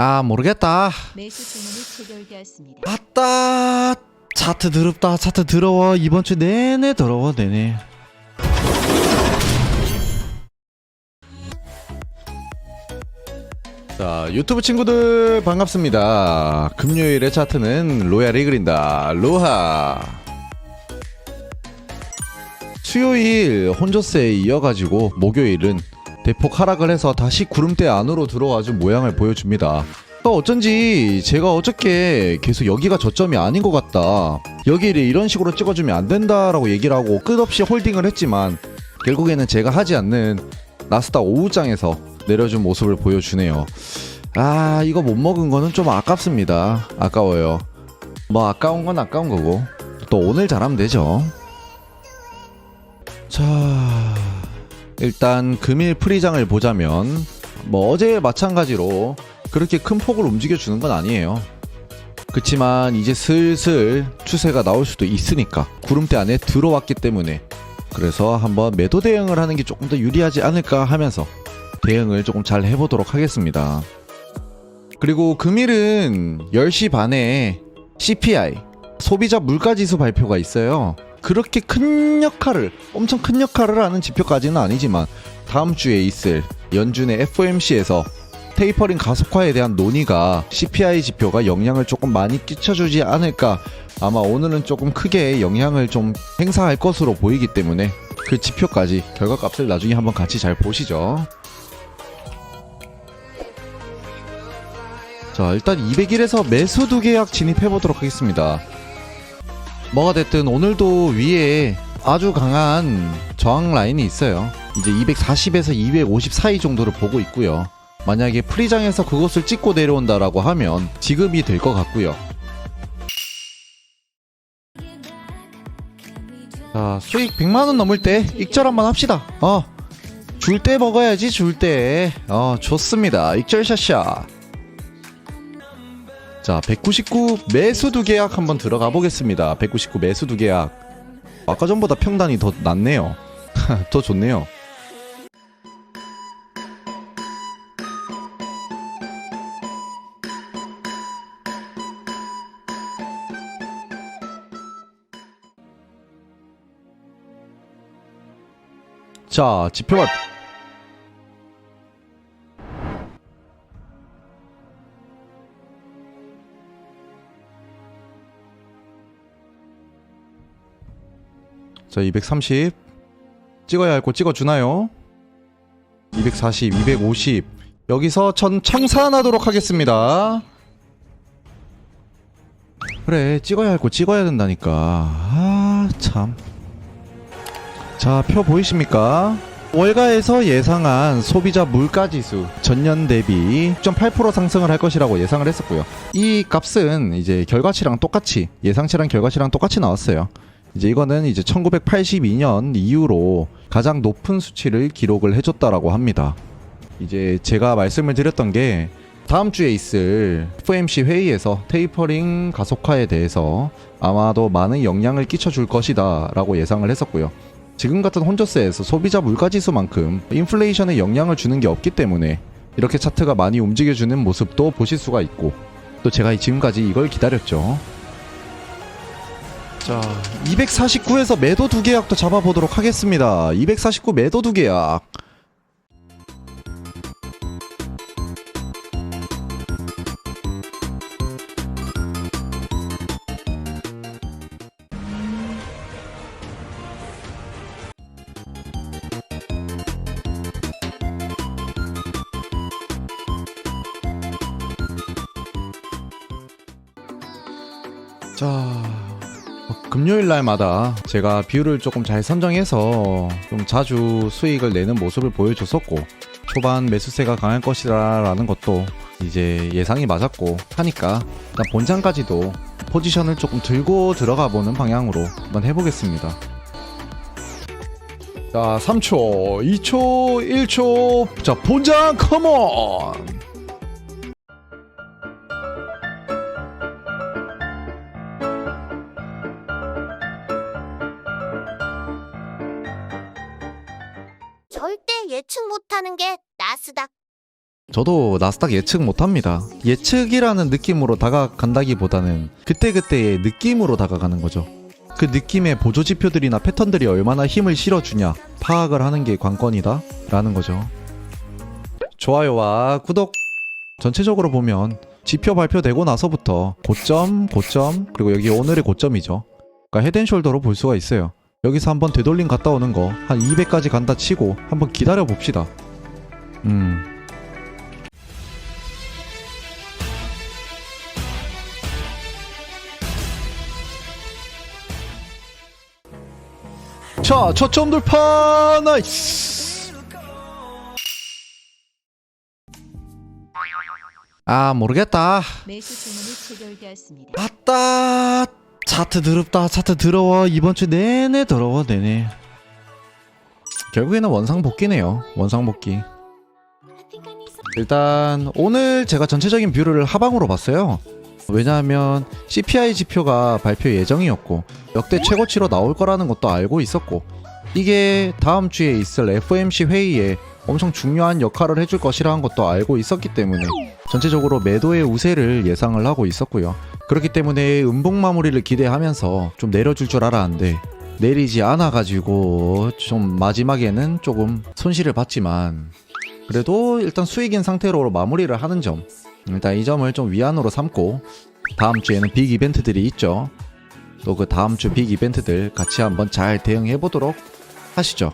아 모르겠다. 매수 주문이 체결되었습니다. 아따 차트 더럽다. 차트 더러워. 이번 주 내내 더러워 내내. 자 유튜브 친구들 반갑습니다. 금요일의 차트는 로얄이 그린다. 로하. 수요일 혼조세에 이어가지고 목요일은 대폭 하락을 해서 다시 구름대 안으로 들어와준 모양을 보여줍니다 어, 어쩐지 제가 어저께 계속 여기가 저점이 아닌 것 같다. 여기를 이런 식으로 찍어주면 안 된다라고 얘기를 하고 끝없이 홀딩을 했지만 결국에는 제가 하지 않는 나스닥 오후장에서 내려준 모습을 보여주네요. 아 이거 못 먹은 거는 좀 아깝습니다. 아까워요. 뭐 아까운 건 아까운 거고 또 오늘 잘하면 되죠. 자 일단 금일 프리장을 보자면 뭐 어제 마찬가지로 그렇게 큰 폭을 움직여 주는 건 아니에요. 그치만 이제 슬슬 추세가 나올 수도 있으니까 구름대 안에 들어왔기 때문에 그래서 한번 매도 대응을 하는 게 조금 더 유리하지 않을까 하면서 대응을 조금 잘 해보도록 하겠습니다. 그리고 금일은 10시 반에 CPI 소비자 물가지수 발표가 있어요. 그렇게 큰 역할을 엄청 큰 역할을 하는 지표까지는 아니지만 다음 주에 있을 연준의 FOMC에서 테이퍼링 가속화에 대한 논의가 CPI 지표가 영향을 조금 많이 끼쳐주지 않을까 아마 오늘은 조금 크게 영향을 좀 행사할 것으로 보이기 때문에 그 지표까지 결과값을 나중에 한번 같이 잘 보시죠. 자 일단 200일에서 매수 두 계약 진입해 보도록 하겠습니다. 뭐가 됐든 오늘도 위에 아주 강한 저항 라인이 있어요. 이제 240에서 250 사이 정도를 보고 있고요. 만약에 프리장에서 그것을 찍고 내려온다라고 하면 지급이 될 것 같고요. 자, 수익 100만원 넘을 때 익절 한번 합시다. 어. 줄 때 먹어야지, 줄 때. 어, 좋습니다. 익절 샷샷. 자, 199 매수 두 계약 한번 들어가 보겠습니다. 199 매수 두 계약. 아까 전보다 평단이 더 낫네요. 더 좋네요. 자, 지표가 자, 230 찍어야 할곳 찍어주나요? 240, 250 여기서 전 청산하도록 하겠습니다. 그래, 찍어야 할곳 찍어야 된다니까. 아, 참. 자, 표 보이십니까? 월가에서 예상한 소비자 물가지수 전년 대비 6.8% 상승을 할 것이라고 예상을 했었고요. 이 값은 이제 결과치랑 똑같이 예상치랑 결과치랑 똑같이 나왔어요. 이제 이거는 이제 1982년 이후로 가장 높은 수치를 기록을 해줬다라고 합니다. 이제 제가 말씀을 드렸던 게 다음 주에 있을 FOMC 회의에서 테이퍼링 가속화에 대해서 아마도 많은 영향을 끼쳐줄 것이다 라고 예상을 했었고요. 지금 같은 혼조세에서 소비자 물가지수만큼 인플레이션에 영향을 주는 게 없기 때문에 이렇게 차트가 많이 움직여주는 모습도 보실 수가 있고 또 제가 지금까지 이걸 기다렸죠. 자, 249에서 매도 두 계약도 잡아보도록 하겠습니다. 249 매도 두 계약. 자, 어, 금요일 날마다 제가 비율을 조금 잘 선정해서 좀 자주 수익을 내는 모습을 보여줬었고 초반 매수세가 강할 것이라는 것도 이제 예상이 맞았고 하니까 일단 본장까지도 포지션을 조금 들고 들어가 보는 방향으로 한번 해보겠습니다. 자, 3초, 2초, 1초. 자, 본장 컴온! 절대 예측 못하는 게 나스닥 저도 나스닥 예측 못합니다. 예측이라는 느낌으로 다가간다기보다는 그때그때의 느낌으로 다가가는 거죠. 그 느낌의 보조 지표들이나 패턴들이 얼마나 힘을 실어주냐 파악을 하는 게 관건이다 라는 거죠. 좋아요와 구독 전체적으로 보면 지표 발표되고 나서부터 고점, 고점, 그리고 여기 오늘의 고점이죠. 그러니까 헤드앤숄더로 볼 수가 있어요. 여기서 한번 되돌림 갔다 오는 거 한 200까지 간다 치고 한번 기다려 봅시다. 음. 자, 초점 돌파 나이스. 아, 모르겠다. 아따 차트 더럽다 차트 더러워. 이번 주 내내 더러워 내내. 결국에는 원상복귀네요. 원상복귀. 일단 오늘 제가 전체적인 뷰를 하방으로 봤어요. 왜냐하면 CPI 지표가 발표 예정이었고 역대 최고치로 나올 거라는 것도 알고 있었고 이게 다음 주에 있을 FOMC 회의에 엄청 중요한 역할을 해줄 것이라는 것도 알고 있었기 때문에 전체적으로 매도의 우세를 예상을 하고 있었고요. 그렇기 때문에 음봉 마무리를 기대하면서 좀 내려줄 줄 알았는데 내리지 않아 가지고 좀 마지막에는 조금 손실을 봤지만 그래도 일단 수익인 상태로 마무리를 하는 점 일단 이 점을 좀 위안으로 삼고 다음 주에는 빅 이벤트들이 있죠. 또 그 다음 주 빅 이벤트들 같이 한번 잘 대응해 보도록 하시죠.